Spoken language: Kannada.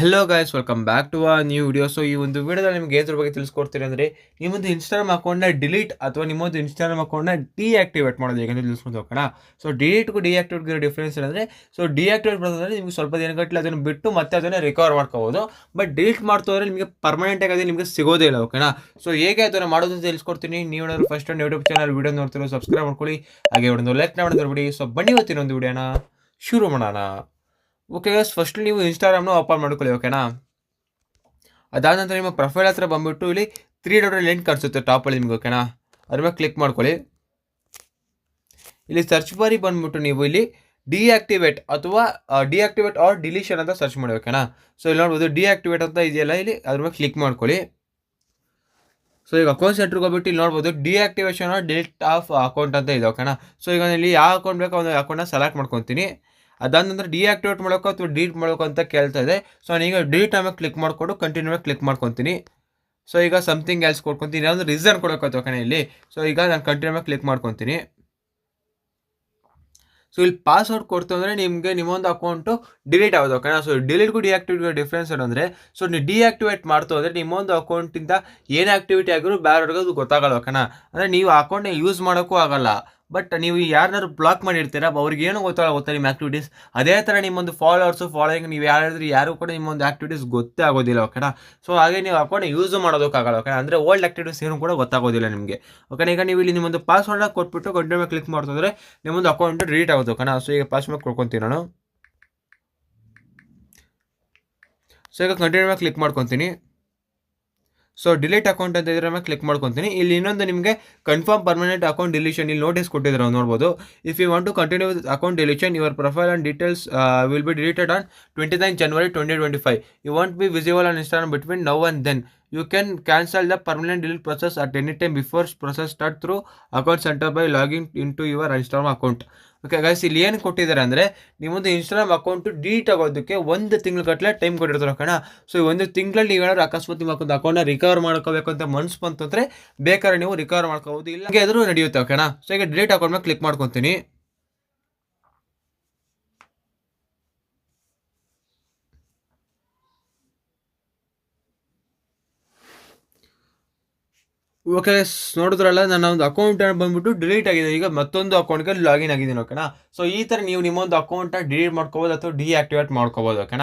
Hello guys welcome back to a new video so ಈ ಒಂದು ವಿಡಿಯೋದಲ್ಲಿ ನಿಮಗೆ ಏದ್ರ ಬಗ್ಗೆ ತಿಳಿಸ್ಕೊಡ್ತೀನಿ ಅಂದರೆ, ನಿಮ್ಮೊಂದು ಇನ್ಸ್ಟಾಗ್ರಾಮ್ ಅಕೌಂಟ್ನ ಡಿಲೀಟ್ ಅಥವಾ ನಿಮ್ಮೊಂದು ಇನ್ಸ್ಟಾಗ್ರಾಮ್ ಅಕೌಂಟ್ನ ಡಿಆಕ್ಟಿವೇಟ್ ಮಾಡೋದು ಹೇಗೆ ತಿಳಿಸ್ಕೊಂಡು ಹೋಗೋಣ. ಸೊ ಡಿಲೀಟ್ಗೂ ಡಿಆಕ್ಟಿವೇಟ್ಗೆ ಡಿಫ್ರೆನ್ಸ್ ಏನಂದರೆ ಸೊ ಡಿಆಕ್ಟಿವೇಟ್ ಮಾಡೋದಂದ್ರೆ ನಿಮಗೆ ಸ್ವಲ್ಪ ದಿನಗಟ್ಟಲೆ ಅದನ್ನು ಬಿಟ್ಟು ಮತ್ತೆ ಅದನ್ನು ರಿಕವರ್ ಮಾಡ್ಕೋಬೋದು. ಬಟ್ ಡಿಲೀಟ್ ಮಾಡ್ತೋದ್ರೆ ನಿಮಗೆ ಪರ್ಮನೆಂಟಾಗಿ ಅದೇ ನಿಮಗೆ ಸಿಗೋದೇ ಇಲ್ಲ ಓಕೆನಾ ಸೊ ಹೇಗೆ ಅದನ್ನು ಮಾಡೋದು ಅಂತ ತಿಳಿಸ್ಕೊಡ್ತೀನಿ. ನೀವು ಏನಾದ್ರು ಫಸ್ಟ್ ಒಂದು ಯೂಟ್ಯೂಬ್ ಚಾನಲ್ ವಿಡಿಯೋ ನೋಡ್ತಿರೋ ಸಬ್ಸ್ಕ್ರೈಬ್ ಮಾಡ್ಕೊಳ್ಳಿ. ಹಾಗೆ ಒಂದು ಲೈಕ್ ಮಾಡಿದ್ರೆ ಬಿಡಿ ಸೊ ಬನ್ನಿ ಇವತ್ತಿನ ಒಂದು ವಿಡಿಯೋನ. ಶುರು ಮಾಡೋಣ. ಓಕೆ ಗಸ್ ಫಸ್ಟ್ ನೀವು ಇನ್ಸ್ಟಾಗ್ರಾಮ್ನ ಓಪನ್ ಮಾಡ್ಕೊಳ್ಳಿ ಓಕೆನಾ ಅದಾದ ನಂತರ ನಿಮ್ಮ ಪ್ರೊಫೈಲ್ ಹತ್ರ ಬಂದ್ಬಿಟ್ಟು ಇಲ್ಲಿ ತ್ರೀ ಡಾಟ್ ಲಿಂಕ್ ಕಾಣಿಸುತ್ತೆ ಟಾಪಲ್ಲಿ ನಿಮ್ಗೆ ಓಕೆನಾ ಅದ್ರ ಮೇಲೆ ಕ್ಲಿಕ್ ಮಾಡ್ಕೊಳ್ಳಿ. ಇಲ್ಲಿ ಸರ್ಚ್ ಬಾರಿ ಬಂದ್ಬಿಟ್ಟು ನೀವು ಇಲ್ಲಿ ಡಿಆಕ್ಟಿವೇಟ್ ಅಥವಾ ಡಿಆಕ್ಟಿವೇಟ್ ಆರ್ ಡಿಲೀಷನ್ ಅಂತ ಸರ್ಚ್ ಮಾಡಿ ಓಕೆನಾ ಸೊ ಇಲ್ಲಿ ನೋಡ್ಬೋದು ಡಿಆಕ್ಟಿವೇಟ್ ಅಂತ ಇದೆಯಲ್ಲ, ಇಲ್ಲಿ ಅದ್ರ ಮೇಲೆ ಕ್ಲಿಕ್ ಮಾಡ್ಕೊಳ್ಳಿ. ಸೊ ಈಗ ಅಕೌಂಟ್ ಸೆಂಟ್ರಿಗೆ ಹೋಗ್ಬಿಟ್ಟು ಇಲ್ಲಿ ನೋಡ್ಬೋದು deactivation or delete of account ಅಂತ ಇದೆ ಓಕೆನಾ ಸೊ ಈಗ ಇಲ್ಲಿ ಯಾವ ಅಕೌಂಟ್ ಬೇಕೋ ಒಂದು ಅಕೌಂಟ್ನ ಸೆಲೆಕ್ಟ್ ಮಾಡ್ಕೊತೀನಿ. ಅದಾದ ನಂತರ ಡಿಆಕ್ಟಿವೇಟ್ ಮಾಡೋಕೆ ಅಥವಾ ಡಿಲೀಟ್ ಮಾಡೋಕೆ ಅಂತ ಕೇಳ್ತಾ ಇದೆ. ಸೊ ನಾನೀಗ ಡಿಲೀಟ್ ಆಮೇಲೆ ಕ್ಲಿಕ್ ಮಾಡಿಕೊಂಡು ಕಂಟಿನ್ಯೂ ಕ್ಲಿಕ್ ಮಾಡ್ಕೊತೀನಿ. ಸೊ ಈಗ ಸಮಥಿಂಗ್ ಎಲ್ಸ್ ಕೊಡ್ಕೊತೀನಿ. ಒಂದು ರೀಸನ್ ಕೊಡೋಕೆ ಓಕೆನಾ ಇಲ್ಲಿ. ಸೊ ಈಗ ನಾನು ಕಂಟಿನ್ಯೂ ಕ್ಲಿಕ್ ಮಾಡ್ಕೊತೀನಿ. ಸೊ ಇಲ್ಲಿ ಪಾಸ್ವರ್ಡ್ ಕೊಡ್ತು ಅಂದರೆ ನಿಮಗೆ ನಿಮ್ಮೊಂದು ಅಕೌಂಟು ಡಿಲೀಟ್ ಆಗೋದು ಓಕೆನಾ ಸೊ ಡಿಲೀಟ್ಗೂ ಡಿಆಕ್ಟಿವೇಟ್ಗೂ ಡಿಫ್ರೆನ್ಸ್ ಏನಂದರೆ ಸೊ ನೀವು ಡಿಆಕ್ಟಿವೇಟ್ ಮಾಡ್ತು ಅಂದರೆ ನಿಮ್ಮೊಂದು ಅಕೌಂಟಿಂದ ಏನು ಆಕ್ಟಿವಿಟಿ ಆಗಿರೋ ಬೇರೆಯವ್ರಿಗೆ ಅದು ಗೊತ್ತಾಗಲ್ಲ ಓಕೆನಾ ಅಂದರೆ ನೀವು ಅಕೌಂಟ್ನ ಯೂಸ್ ಮಾಡೋಕ್ಕೂ ಆಗಲ್ಲ. ಬಟ್ ನೀವು ಯಾರನ್ನಾದ್ರು ಬ್ಲಾಕ್ ಮಾಡಿರ್ತೀರ ಅವ್ರಿಗೆ ಏನು ಗೊತ್ತಾಗಲ್ಲ ಗೊತ್ತಾ ನಿಮ್ಮ ಆ್ಯಕ್ಟಿವಿಟೀಸ್ ಅದೇ ಥರ ನಿಮ್ಮೊಂದು ಫಾಲೋವರ್ಸು ಫಾಲೋಯಿಂಗ್ ನೀವು ಯಾರಾದ್ರೂ, ಯಾರು ಕೂಡ ನಿಮ್ಮೊಂದು ಆ್ಯಕ್ಟಿವಿಟೀಸ್ ಗೊತ್ತೇ ಆಗೋದಿಲ್ಲ ಓಕೆನಾ ಸೊ ಹಾಗೆ ನೀವು ಅಕೌಂಟ್ ಯೂಸ್ ಮಾಡೋದಕ್ಕಾಗಲ್ಲ ಓಕೆ ಅಂದರೆ ಓಲ್ಡ್ ಆಕ್ಟಿವಿಟೀಸ್ ಏನು ಕೂಡ ಗೊತ್ತಾಗೋದಿಲ್ಲ ನಿಮಗೆ ಓಕೆ ಈಗ ನೀವು ಇಲ್ಲಿ ನಿಮ್ಮೊಂದು ಪಾಸ್ವರ್ಡ್ನ ಕೊಟ್ಬಿಟ್ಟು ಕಂಟಿನ್ಯೂ ಕ್ಲಿಕ್ ಮಾಡ್ತಿದ್ರೆ ನಿಮ್ಮೊಂದು ಅಕೌಂಟ್ ಡಿಲೀಟ್ ಆಗೋದು ಓಕೆನಾ ಸೊ ಈಗ ಪಾಸ್ವರ್ಡ್ ಕೊಡ್ಕೊತೀನಿ ನಾನು. ಸೊ ಈಗ ಕಂಟಿನ್ಯೂ ಕ್ಲಿಕ್ ಮಾಡ್ಕೊತೀನಿ. ಸೊ ಡಿಲೀಟ್ ಅಕೌಂಟ್ ಅಂತ ಇದ್ರೆ ಮೇಲೆ ಕ್ಲಿಕ್ ಮಾಡ್ಕೊತೀನಿ. ಇಲ್ಲಿ ಇನ್ನೊಂದು ನಿಮಗೆ ಕನ್ಫರ್ಮ್ ಪರ್ಮನೆಂಟ್ ಅಕೌಂಟ್ ಡಿಲೀಷನ್ ಇಲ್ಲಿ ನೋಟಿಸ್ ಕೊಟ್ಟಿದ್ದಾರೆ ನೋಡ್ಬೋದು. If you want to continue with account deletion your profile and details will be deleted on twenty nine January twenty twenty five you want be visible on Instagram between now and then you can cancel the permanent delete process at any time before process start through account center by login in to your Instagram account okay guys ಇಲ್ಲಿ ಏನು ಕೊಟ್ಟಿದ್ದಾರೆ ಅಂದರೆ ನಿಮ್ಮದು ಇನ್ಸ್ಟಾಗ್ರಾಮ್ ಅಕೌಂಟು ಡಿಲೀಟ್ ಆಗೋದಕ್ಕೆ ಒಂದು ತಿಂಗಳು ಗಟ್ಟಲೆ ಟೈಮ್ ಕೊಟ್ಟಿರ್ತಾರೆ, ಓಕೆನಾ? ಸೊ ಈ ಒಂದು ತಿಂಗಳಲ್ಲಿ ನೀವೇನಾದ್ರು ಅಕಸ್ಮಾತ್ ನಿಮ್ಮ ಒಂದು ಅಕೌಂಟ್ನ ರಿಕವರ್ ಮಾಡ್ಕೋಬೇಕು ಅಂತ ಮನ್ಸು ಅಂದರೆ ಬೇಕಾದ್ರೆ ನೀವು ರಿಕವರ್ ಮಾಡ್ಕೋಬೋದು. ಇಲ್ಲ ಎದುರು ನಡೆಯುತ್ತೆ, ಓಕೆನಾ? ಸೊ ಈಗ ಡಿಲೀಟ್ ಅಕೌಂಟ್ ಮೇಲೆ ಕ್ಲಿಕ್ ಮಾಡ್ಕೊತೀನಿ. ಓಕೆ, ನೋಡಿದ್ರಲ್ಲ, ನನ್ನ ಒಂದು ಅಕೌಂಟ್ ಬಂದ್ಬಿಟ್ಟು ಡಿಲೀಟ್ ಆಗಿದೆ. ಈಗ ಮತ್ತೊಂದು ಅಕೌಂಟ್ಗೆ ಲಾಗಿನ್ ಆಗಿದ್ದೀನಿ ಓಕೆನಾ ಸೊ ಈ ಥರ ನೀವು ನಿಮ್ಮೊಂದು ಅಕೌಂಟ್ನ ಡಿಲೀಟ್ ಮಾಡ್ಕೋಬೋದು ಅಥವಾ ಡಿಆಕ್ಟಿವೇಟ್ ಮಾಡ್ಕೋಬೋದು ಓಕೆನಾ